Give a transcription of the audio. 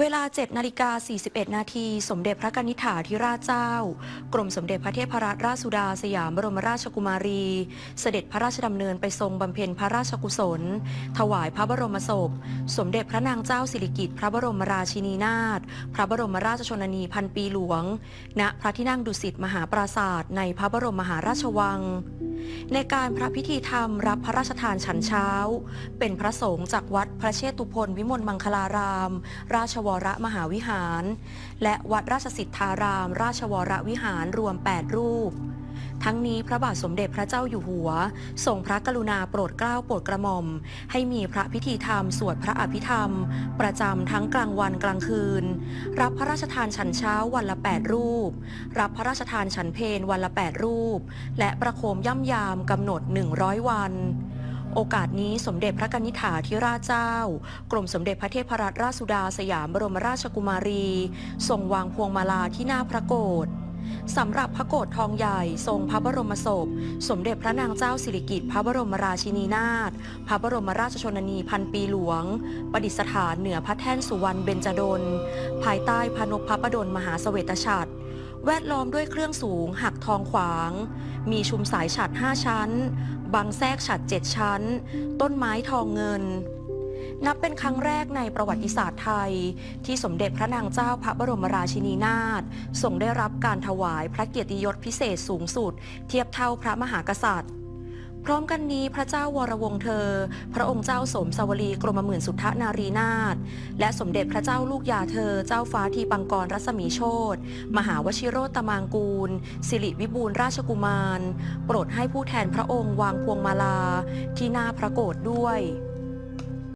เวลา 7 นาฬิกา 41 นาที สมเด็จพระกนิษฐาธิราชเจ้า กรมสมเด็จพระเทพรัตนราชสุดาสยามบรมราชกุมารี เสด็จพระราชดำเนินไปทรงบำเพ็ญพระราชกุศล ถวายพระบรมศพ สมเด็จพระนางเจ้าสิริกิติ์พระบรมราชินีนาถ พระบรมราชชนนีพันปีหลวง ณ พระที่นั่งดุสิตมหาปราศาสตร์ในพระบรมมหาราชวัง ในการพระพิธีธรรมรับพระราชทานฉันเช้า เป็นพระสงฆ์จากวัดพระเชตุพนวิมลมังคลาราม ราชวรมหาวิหาร และวัดราชสิทธาราม ราชวรวิหารรวม 8 รูป ทั้งนี้พระบาทสมเด็จพระเจ้าอยู่หัวทรงพระกรุณาโปรดเกล้าโปรดกระหม่อม ให้มีพระพิธีธรรมสวดพระอภิธรรม ประจำทั้งกลางวันกลางคืน รับพระราชทานฉันเช้าวันละ 8 รูป รับพระราชทานฉันเพลวันละ 8 รูป และประโคมย่ำยามกำหนด 100 วันโอกาสนี้สมเด็จพระกนิษฐาธิราชเจ้า กรมสมเด็จพระเทพรัตนราชสุดาสยามบรมราชกุมารีทรงวางพวงมาลาที่หน้าพระโกศ สำหรับพระโกศทองใหญ่ทรงพระบรมศพ สมเด็จพระนางเจ้าสิริกิติ์พระบรมราชินีนาถพระบรมราชชนนีพันปีหลวง ประดิษฐานเหนือพระแท่นสุวรรณเบญจดล ภายใต้พระนพพระประดลมหาเสวตฉัตรแวดล้อมด้วยเครื่องสูงหักทองขวาง มีชุมสายฉัด5ชั้น บางแทรกฉัดชั้น ต้นไม้ทองเงิน นับเป็นครั้งแรกในประวัติศาสตร์ไทย ที่สมเด็จพระนางเจ้าพระบรมราชินีนาถทรงได้รับการถวายพระเกียรติยศพิเศษสูงสุด เทียบเท่าพระมหากษัตริย์พร้อมกันนี้พระเจ้าวรวงเธอ พระองค์เจ้าสมสวรีกรมหมื่นสุทธนารีนาถและสมเด็จพระเจ้าลูกยาเธอ เจ้าฟ้าทีปังกรรัศมีโชตมหาวชิโรตมางกูล สิริวิบูลราชกุมาร โปรดให้ผู้แทนพระองค์วางพวงมาลา ที่หน้าพระโกศด้วย